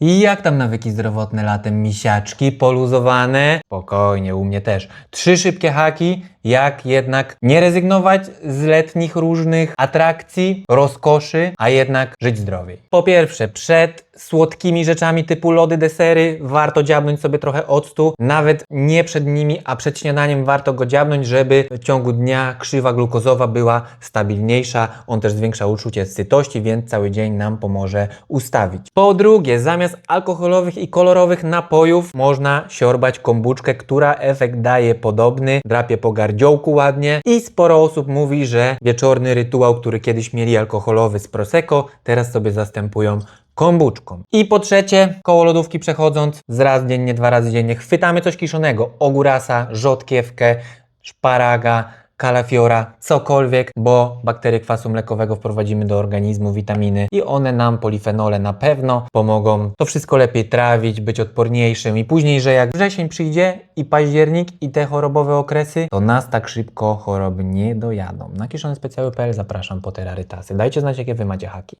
I jak tam nawyki zdrowotne latem? Misiaczki poluzowane? Spokojnie, u mnie też. Trzy szybkie haki, jak jednak nie rezygnować z letnich różnych atrakcji, rozkoszy, a jednak żyć zdrowiej. Po pierwsze, przed słodkimi rzeczami typu lody, desery warto dziabnąć sobie trochę octu. Nawet nie przed nimi, a przed śniadaniem warto go dziabnąć, żeby w ciągu dnia krzywa glukozowa była stabilniejsza. On też zwiększa uczucie sytości, więc cały dzień nam pomoże ustawić. Po drugie, zamiast alkoholowych i kolorowych napojów można siorbać kombuczkę, która efekt daje podobny, drapie po gardziołku ładnie i sporo osób mówi, że wieczorny rytuał, który kiedyś mieli alkoholowy z Prosecco, teraz sobie zastępują kombuczką. I po trzecie, koło lodówki przechodząc, z raz dziennie, dwa razy dziennie chwytamy coś kiszonego, ogórasa, rzodkiewkę, szparaga, kalafiora, cokolwiek, bo bakterie kwasu mlekowego wprowadzimy do organizmu, witaminy i one nam, polifenole na pewno pomogą to wszystko lepiej trawić, być odporniejszym i później, że jak wrzesień przyjdzie i październik i te chorobowe okresy, to nas tak szybko choroby nie dojadą. Na kiszonespecjały.pl zapraszam po te rarytasy. Dajcie znać, jakie Wy macie haki.